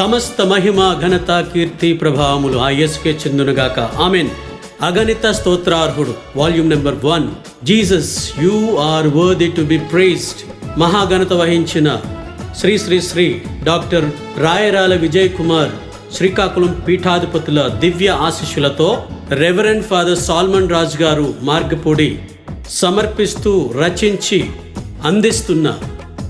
సమస్త మహిమ ఘనత కీర్తి ప్రభావములు ఆ యేసుకే చెందునుగాక. ఆమెన్. అగణిత స్తోత్రార్హుడు. Volume number one. Jesus you are worthy to be praised. మహాఘనత వహించిన శ్రీ శ్రీ శ్రీ డాక్టర్ రాయరాల విజయ్ కుమార్ శ్రీకాకుళం పీఠాధిపతుల దివ్య ఆశీస్సులతో రెవరెండ్ ఫాదర్ సాల్మన్ రాజ్ గారు మార్గపూడి సమర్పిస్తూ రచించి అందిస్తున్న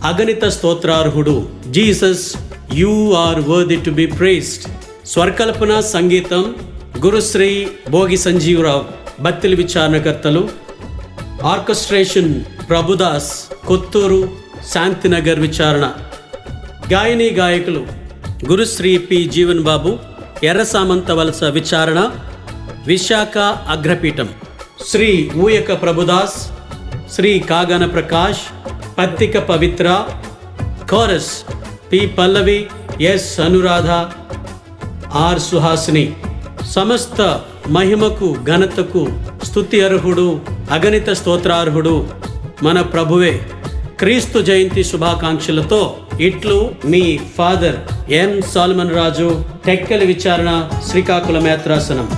అగణిత స్తోత్రార్హుడు Jesus you are worthy to be praised స్వర్కల్పన సంగీతం గురుశ్రీ భోగి సంజీవరావు బత్తిలి విచారణకర్తలు ఆర్కెస్ట్రేషన్ ప్రభుదాస్ కొత్తూరు శాంతినగర్ విచారణ గాయని గాయకులు గురుశ్రీ పి జీవన్ బాబు ఎర్ర సామంత వలస విచారణ విశాఖ అగ్రపీఠం శ్రీ ఊయక ప్రభుదాస్ శ్రీ కాగన ప్రకాష్ పత్తిక పవిత్ర chorus P Pallavi S Anuradha R Suhasini. సమస్త మహిమకు ఘనతకు స్థుతి అర్హుడు అగణిత స్తోత్రార్హుడు మన ప్రభువే. క్రీస్తు జయంతి శుభాకాంక్షలతో ఇట్లు మీ father M Solomon Raju Tekkali విచారణ శ్రీకాకుళం యాత్రాసనం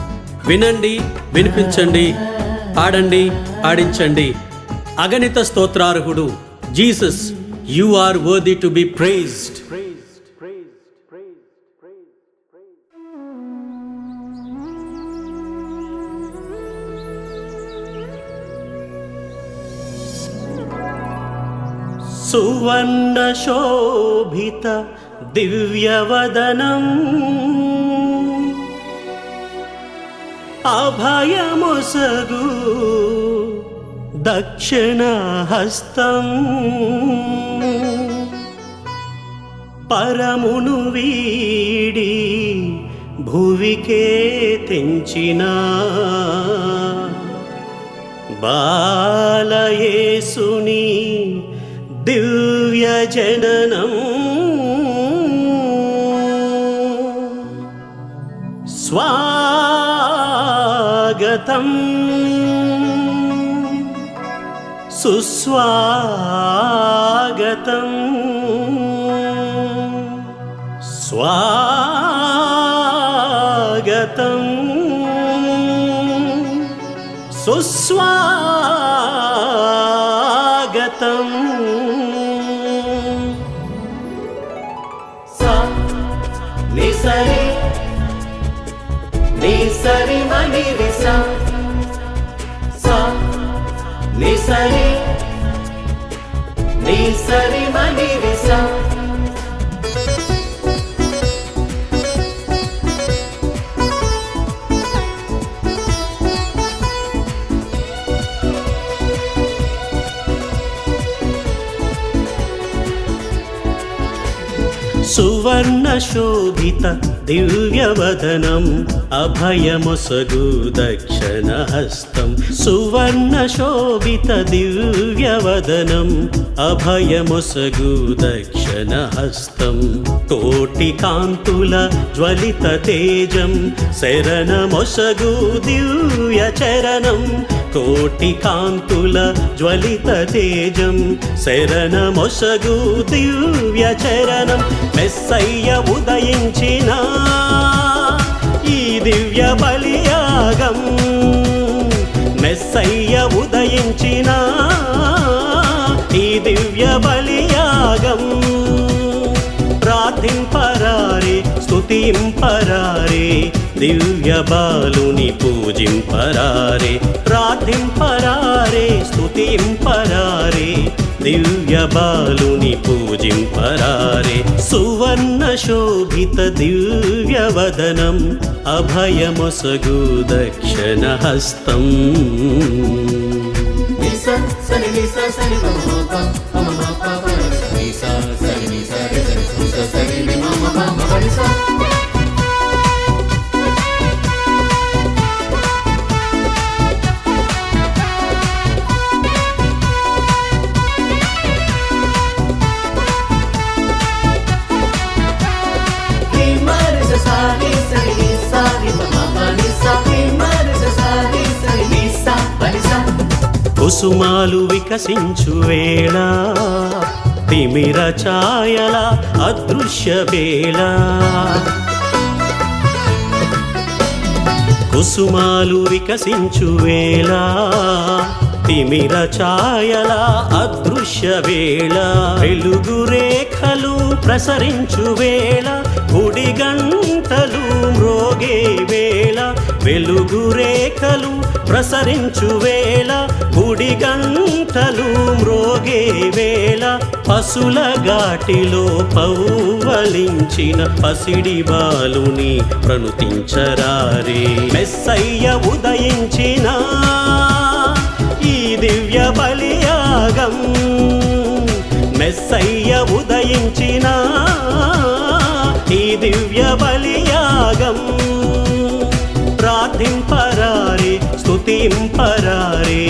వినండి వినిపించండి పాడండి పాడించండి. అగణిత స్తోత్రార్హుడు Jesus you are worthy to be praised సువర్ణ శోభిత దివ్యవదనం అభయముసగూ దక్షిణహస్తం. పరమును వీడి భువికే తెంచిన. బాలయేసుని దివ్య స్వాగతం. సుస్వాగతం. స్వాగతం. సుస్వాగతం. సా ని సరి ని సరి మని రిసా ని సరి మని రిసా సువర్ణ శోభిత దివ్యవదనం అభయముసగు దక్షిణ హస్తం సువర్ణ శోభిత దివ్యవదనం అభయముసగు దక్షిణ హస్తం కోటి కాంతుల జ్వలిత తేజం శరణమొసగు దివ్య చరణం కోటి కాంతుల జ్వలిత తేజం శరణమొసగు దివ్య చరణం మెస్సయ్య ఉదయించిన ఈ దివ్య బలియాగం మెస్సయ్య ఉదయించిన ఈ దివ్య బలియాగం. ప్రార్థింపరారే స్తుతింపరారే దివ్య బాలుని పూజింపరారే. ప్రార్థింపరారే స్తుతింపరారే దివ్య బాలుని పూజింపరారే. సువర్ణ శోభిత దివ్య వదనం అభయమొసగు దక్షిణ హస్తం. సరి సరి కుసుమాలు వికసించు వేళ తిమిర ఛాయల అదృశ్య వేళ. కుసుమాలు వికసించు వేళ తిమిర ఛాయల అదృశ్య వేళ. వెలుగు రేఖలు ప్రసరించు వేళ గుడిగండ గంటలు మ్రోగే వేళ వెలుగు రేఖలు ప్రసరించు వేళ గుడి గంటలు మ్రోగే వేళ పశుల గాటిలో పౌవలించిన పసిడి బాలుని ప్రణుతించరారే. మెస్సయ్య ఉదయించిన ఈ దివ్య బలియాగం మెస్సయ్య ఉదయించినా ఈ దివ్య బలియాగం ప్రార్థింపరారే స్తుతింపరారే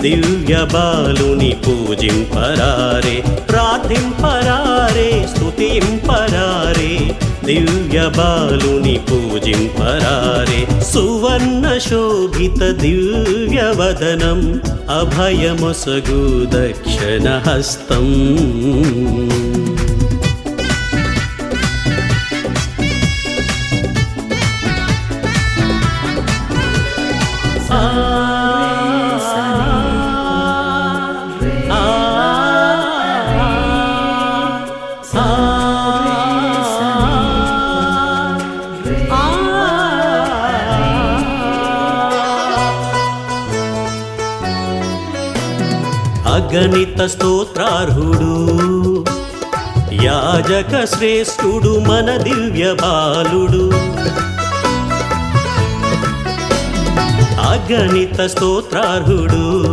దివ్య బాలుని పూజింపరారే. ప్రార్థింపరారే స్తుతింపరారే దివ్య బాలుని పూజింపరారే. సువర్ణ శోభిత దివ్య వదనం అభయమొసగు దక్షిణ హస్తం గణిత స్తోత్రార్హుడు. యాజక శ్రేష్ఠుడు మన దివ్య బాలుడు. అగణిత స్తోత్రార్హుడు.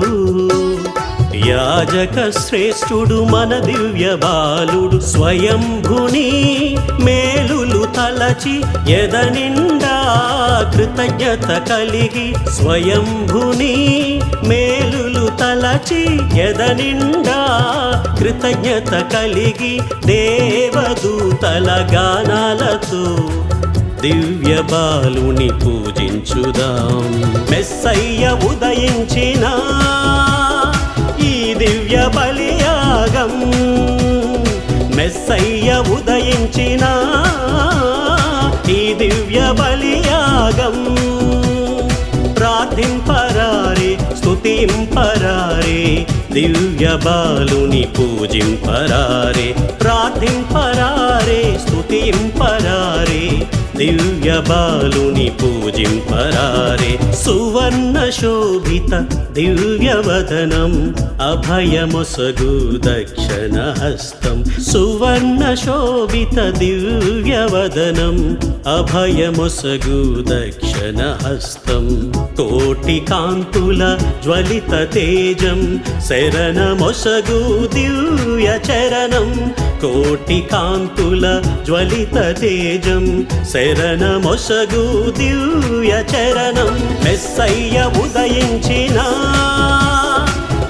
యాజక శ్రేష్ఠుడు మన దివ్య బాలుడు. స్వయంభుని మేలులు తలచి ఎదనిండా కృతజ్ఞత కలిగి స్వయంభుని మేలులు తలచి ఎదనిండా కృతజ్ఞత కలిగి దేవదూతల గానాలతో దివ్య బాలుని పూజించుదాం. మెస్సయ్య ఉదయించిన ఈ దివ్య బలియాగం మెస్సయ్య ఉదయించినా దివ్య బాలుని పూజింపరారే ప్రార్థింపరారే స్తుతింపరారే. దివ్య బాలుని పూజింపరారే సువర్ణ శోభిత దివ్యవదనం అభయముసగు అభయమొసగు హస్తం. సువర్ణ శోభిత దివ్యవదనం అభయముసగు అభయమొసగు హస్తం. కోటి కాంతుల జ్వలిత తేజం శ శరణమొసగు దివ్య చరణం కోటి కాంతుల జ్వలిత తేజం. శరణమొసగు దివ్య చరణం మెస్సయ్య ఉదయించిన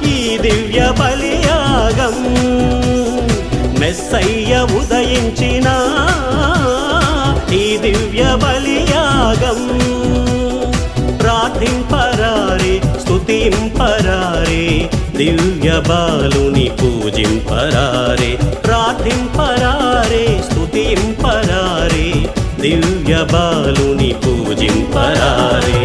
ఈ దివ్య బలియాగం. మెస్సయ్య ఉదయించిన ఈ దివ్య బలియాగం. ప్రార్థింప ప్రార్థింపరారే స్తుతింపరారే దివ్య బాలుని పూజింపరారే ప్రార్థింపరారే స్తుతింపరారే దివ్య బాలుని పూజింపరారే.